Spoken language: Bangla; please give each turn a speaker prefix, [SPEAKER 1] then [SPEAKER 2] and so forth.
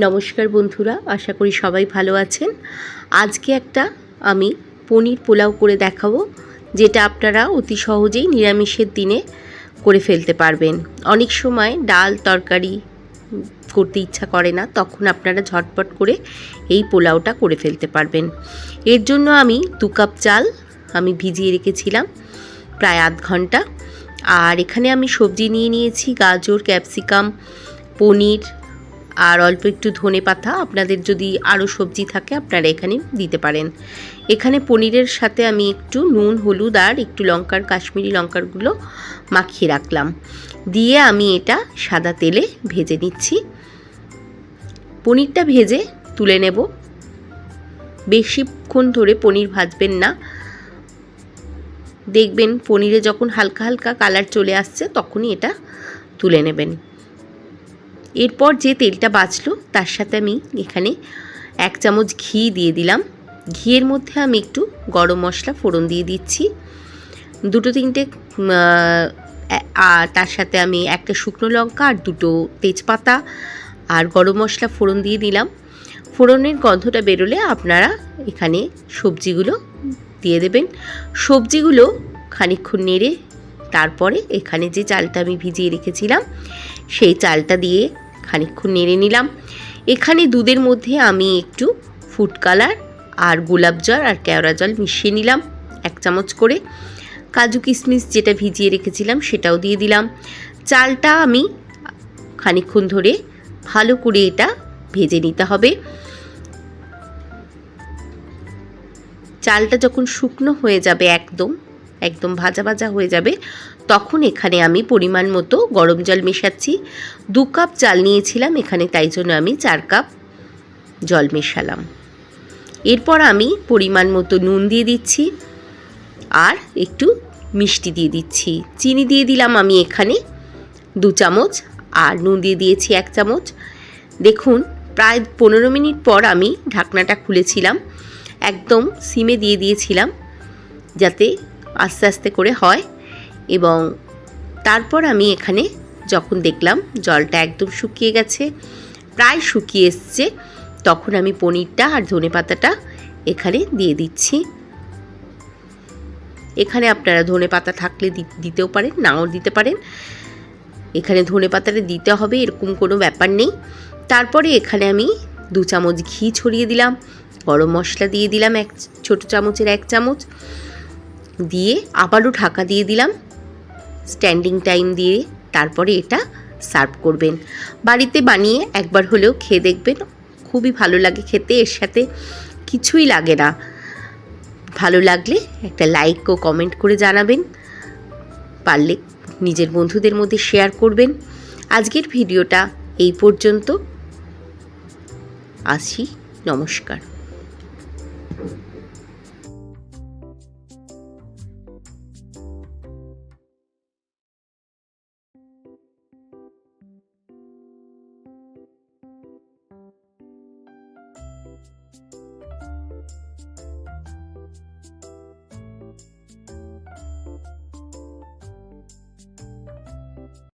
[SPEAKER 1] নমস্কার বন্ধুরা, আশা করি সবাই ভালো আছেন। আজকে একটা আমি পনির পোলাও করে দেখাবো, যেটা আপনারা অতি সহজেই নিরামিষের দিনে করে ফেলতে পারবেন। অনেক সময় ডাল তরকারি করতে ইচ্ছা করে না, তখন আপনারা ঝটপট করে এই পোলাওটা করে ফেলতে পারবেন। এর জন্য আমি দু কাপ চাল আমি ভিজিয়ে রেখেছিলাম, প্রায় আধ ঘণ্টা। আর এখানে আমি সবজি নিয়ে নিয়েছি, গাজর, ক্যাপসিকাম, পনির আর অল্প একটু ধনে পাতা, আপনাদের যদি আরও সবজি থাকে, আপনারা এখানে দিতে পারেন। এখানে পনিরের সাথে আমি একটু নুন, হলুদ আর একটু লঙ্কার, কাশ্মীরি লঙ্কারগুলো মাখিয়ে রাখলাম। দিয়ে আমি এটা সাদা তেলে ভেজে নিচ্ছি। পনিরটা ভেজে তুলে নেব। বেশিক্ষণ ধরে পনির ভাজবেন না। দেখবেন পনিরে যখন হালকা হালকা কালার চলে আসছে, তখনই এটা তুলে নেবেন। এরপর যে তেলটা বাঁচলো, তার সাথে আমি এখানে এক চামচ ঘি দিয়ে দিলাম। ঘিয়ের মধ্যে আমি একটু গরম মশলা, ফোড়ন দিয়ে দিচ্ছি। দুটো তিনটে আর তার সাথে আমি একটা শুকনো লঙ্কা আর দুটো তেজপাতা আর গরম মশলা, ফোড়ন দিয়ে দিলাম। ফোড়নের গন্ধটা বেরোলে আপনারা এখানে সবজিগুলো দিয়ে দেবেন। সবজিগুলো খানিক্ষণ নেড়ে, তারপরে এখানে যে চালটা আমি ভিজিয়ে রেখেছিলাম, সেই চালটা দিয়ে খানিক্ষণ নেড়ে নিলাম। এখানে দুধের মধ্যে আমি একটু ফুড কালার আর গোলাপ জল আর কেওড়া জল মিশিয়ে নিলাম, এক চামচ করে। কাজু কিশমিশ যেটা ভিজিয়ে রেখেছিলাম সেটাও দিয়ে দিলাম। চালটা আমি খানিক্ষণ ধরে ভালো করে এটা ভেজে নিতে হবে। চালটা যখন শুকনো হয়ে যাবে একদম একদম ভাজা ভাজা হয়ে যাবে, তখন এখানে আমি পরিমাণ মতো গরম জল মেশাচ্ছি। দু কাপ চাল নিয়েছিলাম এখানে, তাই জন্য আমি চার কাপ জল মেশালাম। এরপর আমি পরিমাণ মতো নুন দিয়ে দিচ্ছি আর একটু মিষ্টি দিয়ে দিচ্ছি। চিনি দিয়ে দিলাম আমি এখানে দু চামচ আর নুন দিয়ে দিয়েছি এক চামচ। দেখুন, প্রায় পনেরো মিনিট পর আমি ঢাকনাটা খুলেছিলাম, একদম সিমে দিয়ে দিয়েছিলাম, যাতে আস্তে আস্তে করে হয় এবং তারপর আমি এখানে যখন দেখলাম জলটা একদম শুকিয়ে গেছে, প্রায় শুকিয়ে এসছে, তখন আমি পনিরটা আর ধনে পাতাটা এখানে দিয়ে দিচ্ছি। এখানে আপনারা ধনে পাতা থাকলে দিতেও পারেন, নাও দিতে পারেন। এখানে ধনে পাতাটা দিতে হবে, এরকম কোনো ব্যাপার নেই। তারপরে এখানে আমি দু চামচ ঘি ছড়িয়ে দিলাম, গরম মশলা দিয়ে দিলাম এক ছোটো চামচের এক চামচ। দিয়ে আবারও ঢাকা দিয়ে দিলাম। স্ট্যান্ডিং টাইম দিয়ে তারপরে এটা সার্ভ করবেন। বাড়িতে বানিয়ে একবার হলেও খেয়ে দেখবেন, খুবই ভালো লাগে খেতে, এর সাথে কিছুই লাগে না। ভালো লাগলে একটা লাইক ও কমেন্ট করে জানাবেন। পারলে নিজের বন্ধুদের মধ্যে শেয়ার করবেন। আজকের ভিডিওটা এই পর্যন্ত। আসি, নমস্কার। Thank you.